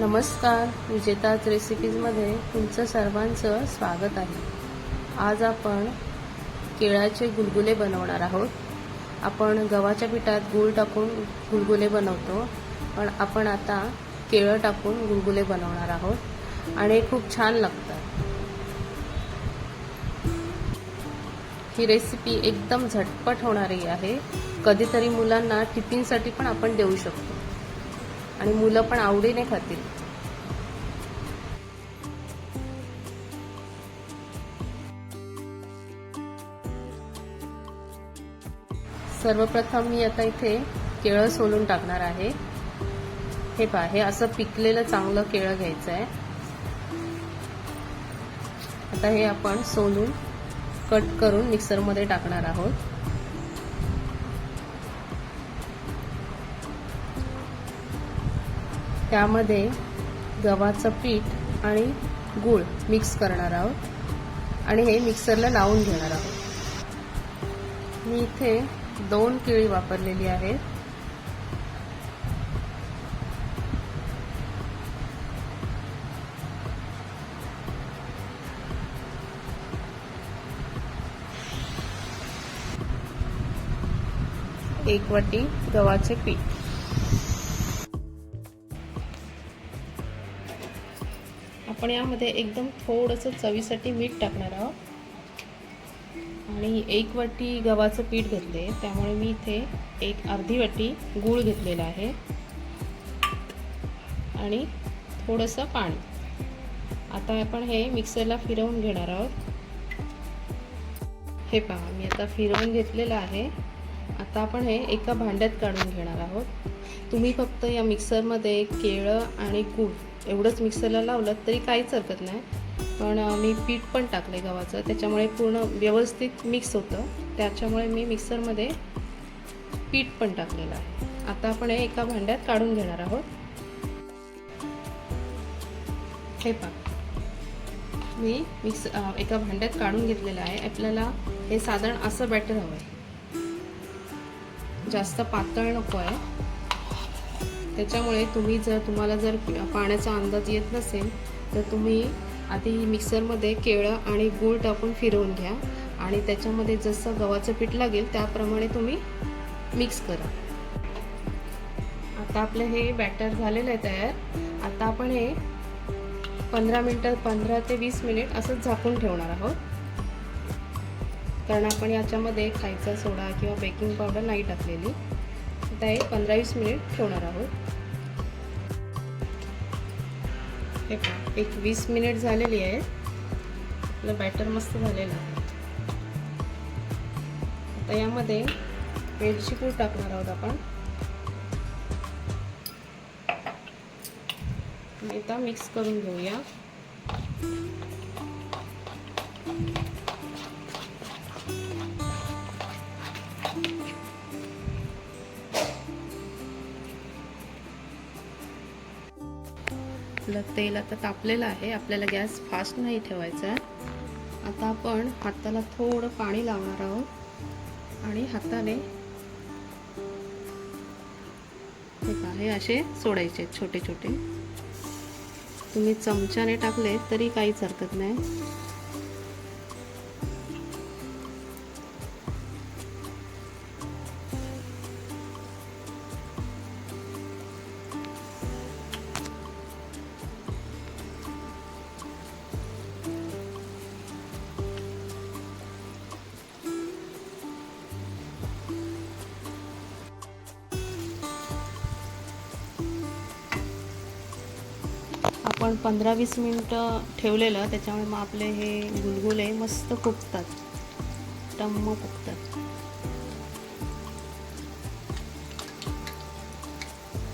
नमस्कार विजेताज रेसिपीजमध्ये तुमचं सर्वांचं स्वागत आहे. आज आपण केळाचे गुलगुले बनवणार आहोत. आपण गव्हाच्या पिठात गूळ टाकून गुलगुले बनवतो पण आपण आता केळं टाकून गुलगुले बनवणार आहोत आणि खूप छान लागतात. ही रेसिपी एकदम झटपट होणारी आहे. कधीतरी मुलांना टिफिनसाठी पण आपण देऊ शकतो. आणि मुलं पण आवडीने खातील. सर्वप्रथम मी आता इथे केळं सोलून टाकणार आहे. हे पहा हे असं पिकलेलं चांगलं केळं घ्यायचं आहे आता हे आपण सोलून कट करून मिक्सरमध्ये टाकणार आहोत. त्यामध्ये गव्हाचं पीठ आणि गूळ मिक्स करणार आहोत. आणि हे मिक्सरला लावून घेणार आहोत. मी इथे दोन केळी वापरलेली आहेत. एक वाटी गव्हाचे पीठ. आपण यामध्ये एकदम थोडंसं चवीसाठी मीठ टाकणार आहोत. आणि एक वाटी गव्हाचं पीठ घेतले त्यामुळे मी इथे एक अर्धी वाटी गूळ घेतलेला आहे. आणि थोडंसं पाणी. आता आपण हे मिक्सरला फिरवून घेणार आहोत. हे पहा मी आता फिरवून घेतलेलं आहे. आता आपण हे एका भांड्यात काढून घेणार आहोत. तुम्ही फक्त या मिक्सरमध्ये केळं आणि गूळ एवढंच मिक्सरला लावलं तरी काहीच हरकत नाही. पण मी पीठ पण टाकले गव्हाचं. त्याच्यामुळे पूर्ण व्यवस्थित मिक्स होतं. त्याच्यामुळे मी मिक्सरमध्ये पीठ पण टाकलेलं आहे. आता आपण हे एका भांड्यात काढून घेणार आहोत. हे पा मी मिक्स एका भांड्यात काढून घेतलेलं आहे. आपल्याला हे साधारण असं बॅटर हवं आहे जास्त पातळ नको आहे. त्याच्यामुळे तुम्ही जर तुम्हाला जर पाण्याचा अंदाज येत नसेल तर तुम्ही आधी मिक्सरमध्ये केळं आणि गूळ टाकून फिरवून घ्या. आणि त्याच्यामध्ये जसं गव्हाचं पीठ लागेल त्याप्रमाणे तुम्ही मिक्स करा. आता आपलं हे बॅटर झालेलं आहे तयार. आता आपण हे पंधरा मिनटं पंधरा ते वीस मिनिट असंच झाकून ठेवणार आहोत. कारण आपण याच्यामध्ये खायचा सोडा किंवा बेकिंग पावडर नाही टाकलेली. आता हे पंधरा वीस मिनिट ठेवणार आहोत. हे पहा एक वीस मिनिट झालेली आहे. आपलं बॅटर मस्त झालेलं आहे. आता यामध्ये वेलची पूड टाकणार आहोत आपण. आता मिक्स करून घेऊया. आपलं तेल आता तापलेलं आहे. आपल्याला गॅस फास्ट नाही ठेवायचा आहे. आता आपण हाताला थोडं पाणी लावणार आहोत. आणि हाताने हे असे सोडायचे छोटे छोटे तुम्ही चमच्याने टाकले तरी काहीच हरकत नाही. आपण पंधरा वीस मिनटं ठेवलेलं त्याच्यामुळे मग आपले हे गुलगुले मस्त फुगतात. टम्म कुकतात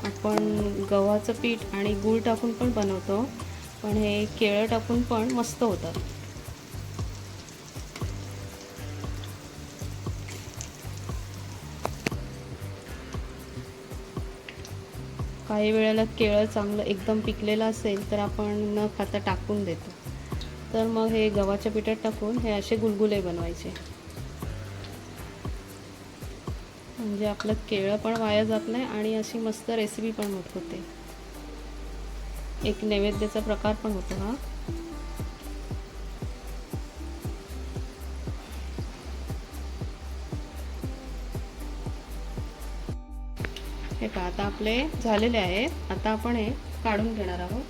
आपण गव्हाचं पीठ आणि गूळ टाकून पण बनवतो पण हे केळं टाकून पण मस्त होतात. काही वेळेला केळं चांगलं एकदम पिकलेलं असेल तर आपण न खाता टाकून देतो. तर मग हे गव्हाच्या पिठात टाकून हे असे गुलगुले बनवायचे. म्हणजे आपलं केळं पण वाया जात नाही आणि अशी मस्त रेसिपी पण होत होते. एक नैवेद्याचा प्रकार पण होतो हा. हे पहा आता आपले झालेले आहेत आता आपण हे काढून घेणार आहोत.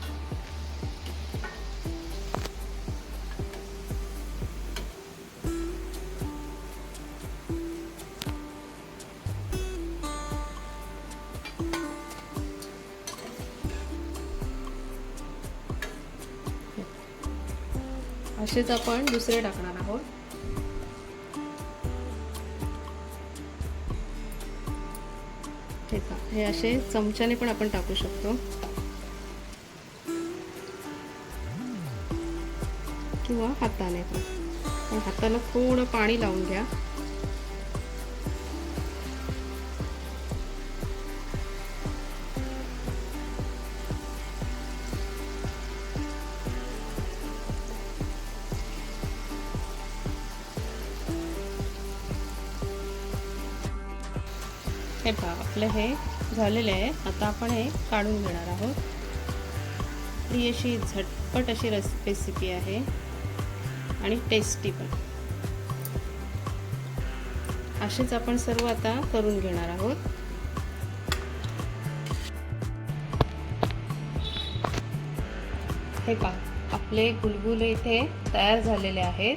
असेच आपण दुसरे टाकणार आहोत. हे हे असे चमच्याने पण आपण टाकू शकतो. किंवा हाताने पण. पण हाताला थोडं पाणी लावून घ्या. हे पहा आपलं हे झालेले आहे. आता आपण हे काढून घेणार आहोत. ही अशी झटपट अशी रस रेसिपी आहे आणि टेस्टी पण. असेच आपण सर्व आता करून घेणार आहोत. हे पहा आपले गुलगुले इथे तयार झालेले आहेत.